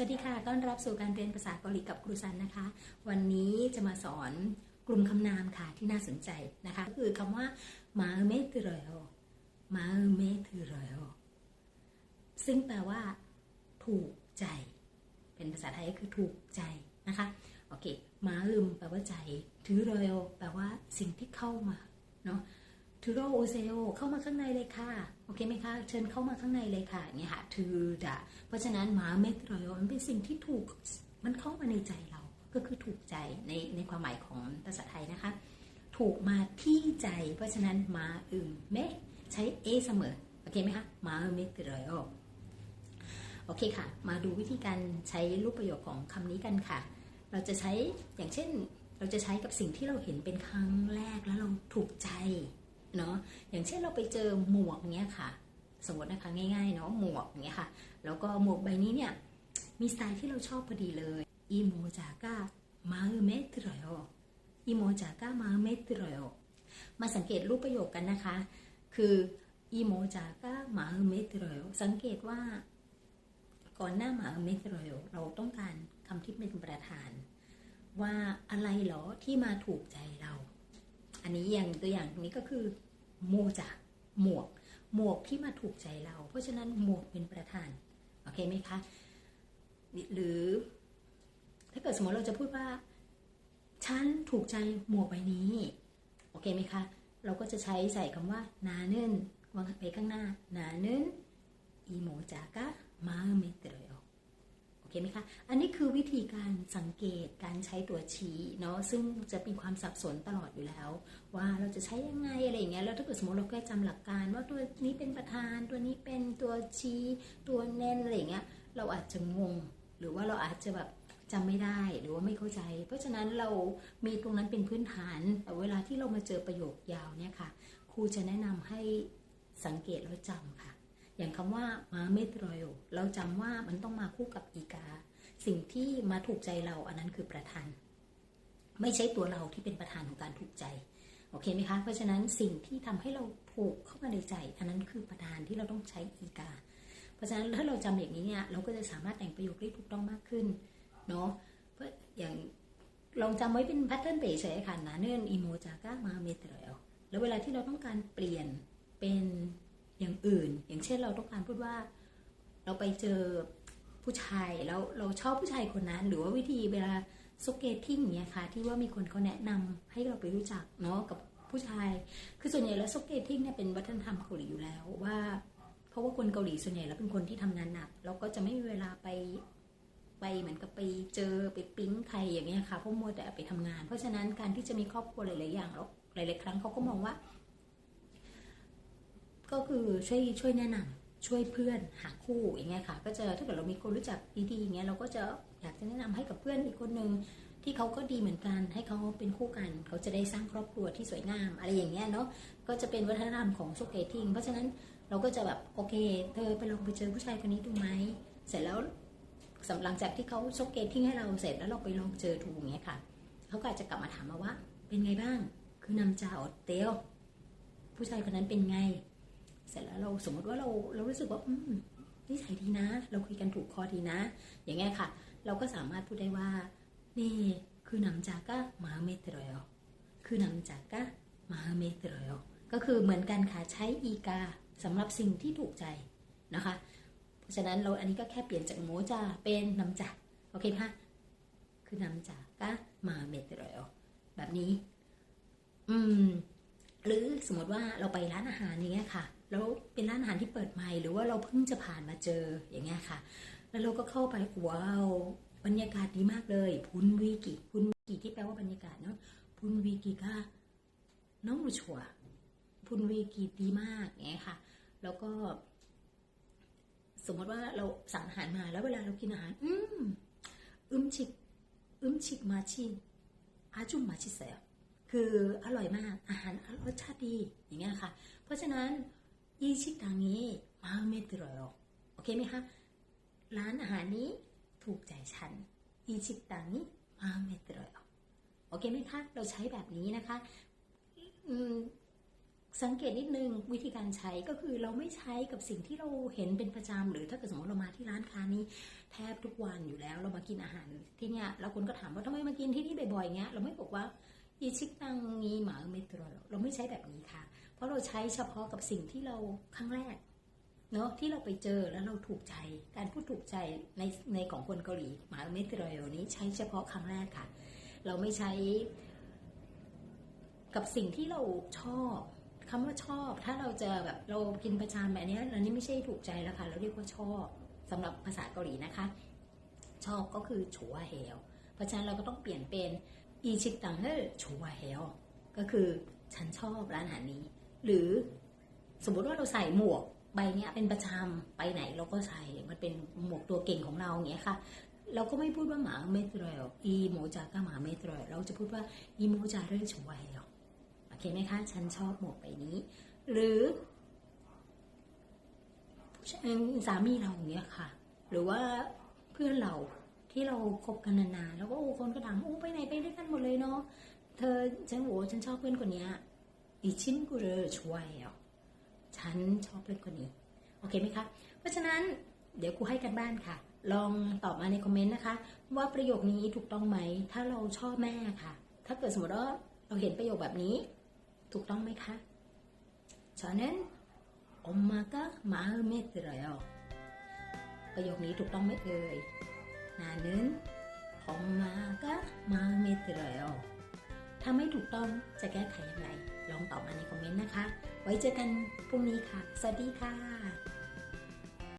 สวัสดีค่ะ ต้อนรับสู่การเรียนภาษาเกาหลีกับครูซันนะคะ วันนี้จะมาสอนกลุ่มคำนามค่ะที่น่าสนใจนะคะ ก็คือคำว่ามาเมตรอยมาเมตรอยซึ่งแปลว่า ถูกใจ เป็นภาษาไทยก็คือถูกใจนะคะ โอเค มาอึมแปลว่าใจ ถือรอยแปลว่าสิ่งที่เข้ามาเนาะ ถือโรโอเซโอเข้ามาข้างในเลยค่ะ โอเคไหมคะ เชิญเข้ามาข้างในเลยค่ะเนี่ยค่ะถือดะเพราะฉะนั้นหมาเมตรอยมันเป็นสิ่งที่ถูกมันเข้ามาในใจเราก็คือถูกใจในในความหมายของภาษาไทยนะคะ ถูกมาที่ใจ เพราะฉะนั้นมาอึมเมใช้เอเสมอ โอเคไหมคะมาเมตรอยโอเคค่ะ มาดูวิธีการใช้รูปประโยคของคำนี้กันค่ะ เราจะใช้อย่างเช่น เราจะใช้กับสิ่งที่เราเห็นเป็นครั้งแรกแล้วเราถูกใจ เนาะอย่างเช่นเราไปเจอหมวกเนี้ยค่ะ สมมตินะคะง่ายๆเนาะหมวกเนี้ยค่ะ แล้วก็หมวกใบนี้เนี่ยมีสไตล์ที่เราชอบพอดีเลยอีโมจาก้ามาเมตรอยอีโมจาก้ามาเมตรอยมาสังเกตรูปประโยคกันนะคะ คืออีโมจาก้ามาเมตรอยสังเกตว่าก่อนหน้ามาเมตรอยเราต้องการคำที่เป็นประธาน ว่าอะไรเหรอที่มาถูกใจเรา อันนี้อย่างตัวอย่างนี้ก็คือโมจากหมวก หมวกที่มาถูกใจเรา เพราะฉะนั้นหมวกเป็นประธาน โอเคไหมคะ หรือ ถ้าเกิดสมมติเราจะพูดว่า ฉันถูกใจหมวกใบนี้ โอเคไหมคะ เราก็จะใช้ใส่คำว่านาเนินวางไปข้างหน้านาเนินอีโมจากะมาเมเตรโอ โอเคไหมคะ อันนี้คือวิธีการสังเกตการใช้ตัวชี้เนาะซึ่งจะมีความสับสนตลอดอยู่แล้ว ว่าเราจะใช้ยังไงอะไรอย่างเงี้ยแล้วถ้าเกิดสมมติเราแค่จำหลักการ ว่าตัวนี้เป็นประธาน ตัวนี้เป็นตัวชี้ตัวเน้นอะไรอย่างเงี้ยเราอาจจะงง หรือว่าเราอาจจะแบบจำไม่ได้หรือว่าไม่เข้าใจ เพราะฉะนั้นเรามีตรงนั้นเป็นพื้นฐานแต่เวลาที่เรามาเจอประโยคยาวเนี่ยค่ะครูจะแนะนำให้สังเกตแล้วจำค่ะ อย่างคำว่ามาเมตรอยเราจำว่ามันต้องมาคู่กับอีกา สิ่งที่มาถูกใจเราอันนั้นคือประธาน ไม่ใช่ตัวเราที่เป็นประธานของการถูกใจโอเคไหมคะเพราะฉะนั้นสิ่งที่ทำให้เราผูกเข้ามาในใจ อันนั้นคือประธานที่เราต้องใช้อีกา เพราะฉะนั้นถ้าเราจำอย่างนี้เนี่ยเราก็จะสามารถแต่งประโยคได้ถูกต้องมากขึ้นเนาะเพราะอย่างลองจำไว้เป็นแพทเทิร์นเปเฉยๆค่ะนาเนินอีโมจาก้ามาเมตรลแล้วเวลาที่เราต้องการเปลี่ยนเป็น อย่างอื่น อย่างเช่นเราต้องการพูดว่า เราไปเจอผู้ชายแล้วเราชอบผู้ชายคนนั้น หรือว่าวิธีเวลาสเกตติ้งเนี่ยค่ะที่ว่ามีคนเขาแนะนำให้เราไปรู้จักเนาะกับผู้ชาย คือส่วนใหญ่แล้วสเกตติ้งเนี่ยเป็นวัฒนธรรมเกาหลีอยู่แล้วว่า เพราะว่าคนเกาหลีส่วนใหญ่แล้วเป็นคนที่ทำงานหนักแล้วก็จะไม่มีเวลาไปไปเหมือนกับไปเจอไปปิ๊งใครอย่างเงี้ยค่ะเพราะมัวแต่ไปทำงาน เพราะฉะนั้นการที่จะมีครอบครัวหลายๆอย่างแล้วหลายๆครั้งเขาก็มองว่า คือช่วยช่วยแนะนำช่วยเพื่อนหาคู่อย่างเงี้ยค่ะ ก็จะถ้าเกิดเรามีคนรู้จักดีๆอย่างเงี้ยเราก็จะอยากจะแนะนำให้กับเพื่อนอีกคนนึงที่เขาก็ดีเหมือนกันให้เขาเป็นคู่กัน เขาจะได้สร้างครอบครัวที่สวยงาม อะไรอย่างเงี้ยเนาะก็จะเป็นวัฒนธรรมของโชเกติ้งเพราะฉะนั้นเราก็จะแบบโอเค เธอไปลองไปเจอผู้ชายคนนี้ดูไหมเสร็จแล้วสำหลังจากที่เขาโชเกติ้งให้เราเสร็จแล้วเราไปลองเจอดูอย่างเงี้ยค่ะเขาก็อาจจะกลับมาถามมาว่า เป็นไงบ้าง คือนำจาอดเตียวผู้ชายคนนั้นเป็นไง เสร็จแล้วเราสมมติว่าเราเรารู้สึกว่าอืมนิสัยดีนะ เราคุยกันถูกคอดีนะ อย่างเงี้ยค่ะ เราก็สามารถพูดได้ว่านี่คือนำจากะมาเมตรอยคือนำจากะมาเมตรอยก็คือเหมือนกันค่ะใช้อีกาสำหรับสิ่งที่ถูกใจนะคะ เพราะฉะนั้นเราอันนี้ก็แค่เปลี่ยนจากโมจาเป็นนำจากโอเคไหมคะคือนำจากะมาเมตรอยแบบนี้ อืม หรือสมมติว่าเราไปร้านอาหารอย่างเงี้ยค่ะ แล้วเป็นร้านอาหารที่เปิดใหม่หรือว่าเราเพิ่งจะผ่านมาเจออย่างเงี้ยค่ะ แล้วเราก็เข้าไปว้าวบรรยากาศดีมากเลย พุนวีกิพุนวีกิที่แปลว่าบรรยากาศเนาะพุนวีกิก็น้องรูชัวพุนวีกิดีมากอย่างเงี้ยค่ะ แล้วก็ สมมติว่าเราสั่งอาหารมาแล้วเวลาเรากินอาหาร อืมอึมชิกอึมชิกมาชิอาจุมมาชิเซคืออร่อยมากอาหารรสชาติดีอย่างเงี้ยค่ะ เพราะฉะนั้น อีชิตังนี้มาเมตรอยโอเคไหมคะร้านอาหารนี้ถูกใจฉันอีชิตังนี้มาเมตรอยโอเคไหมคะเราใช้แบบนี้นะคะสังเกตนิดนึงวิธีการใช้ก็คือเราไม่ใช้กับสิ่งที่เราเห็นเป็นประจำหรือถ้าเกิดสมมติเรามาที่ร้านค้านี้แทบทุกวันอยู่แล้ว เรามากินอาหารที่เนี่ยแล้วคนก็ถามว่าทำไมมากินที่นี่บ่อยๆเงี้ยเราไม่บอกว่า อีชิกตังงีหมาเมตรเราไม่ใช้แบบนี้ค่ะ เพราะเราใช้เฉพาะกับสิ่งที่เราครั้งแรกเนาะที่เราไปเจอแล้วเราถูกใจ การพูดถูกใจในในของคนเกาหลีหมาเมตรนี้ใช้เฉพาะครั้งแรกค่ะ เราไม่ใช้ กับสิ่งที่เราชอบคำว่าชอบ ถ้าเราจะแบบเรากินประจำแบบนี้อันนี้ไม่ใช่ถูกใจแล้วค่ะ เราเรียกว่าชอบสำหรับภาษาเกาหลีนะคะ ชอบก็คือชัวเฮลเพราะฉะนั้นเราก็ต้องเปลี่ยนเป็น อีชิกตังเฮชัวเฮลก็คือฉันชอบร้านอาหารนี้ หรือสมมุติว่าเราใส่หมวกใบเนี้ยเป็นประจำไปไหนเราก็ใส่มันเป็นหมวกตัวเก่งของเราอย่างเงี้ยค่ะ เราก็ไม่พูดว่าหมาเมตรอยอีโมจาก็หมาเมตรอยเราจะพูดว่าอีโมจาเรื่องชัวเฮลโอเคไหมคะฉันชอบหมวกใบนี้ หรือสามีเราอย่างเงี้ยค่ะ หรือว่าเพื่อนเรา ที่เราคบกันนานๆแล้วก็โอ้คนก็ถามโอ้ไปไหนไปด้วยกันหมดเลยเนาะเธอฉันโอ้ฉันชอบเพื่อนคนนี้อีชิ้นกูเลยช่วยอะฉันชอบเพื่อนคนนี้ โอเคไหมคะ เพราะฉะนั้นเดี๋ยวครูให้กันบ้านค่ะ ลองตอบมาในคอมเมนต์นะคะ ว่าประโยคนี้ถูกต้องไหม ถ้าเราชอบแม่ค่ะ ถ้าเกิดสมมติว่าเราเห็นประโยคแบบนี้ ถูกต้องไหมคะฉะนั้นอมมาก็มาเมตรอประโยคนี้ถูกต้องไหมเอ่ย นานึนอมมาก็มาเมตรอยถ้าไม่ถูกต้องจะแก้ไขอย่างไร ลองตอบมาในคอมเมนต์นะคะ ไว้เจอกันพรุ่งนี้ค่ะ สวัสดีค่ะ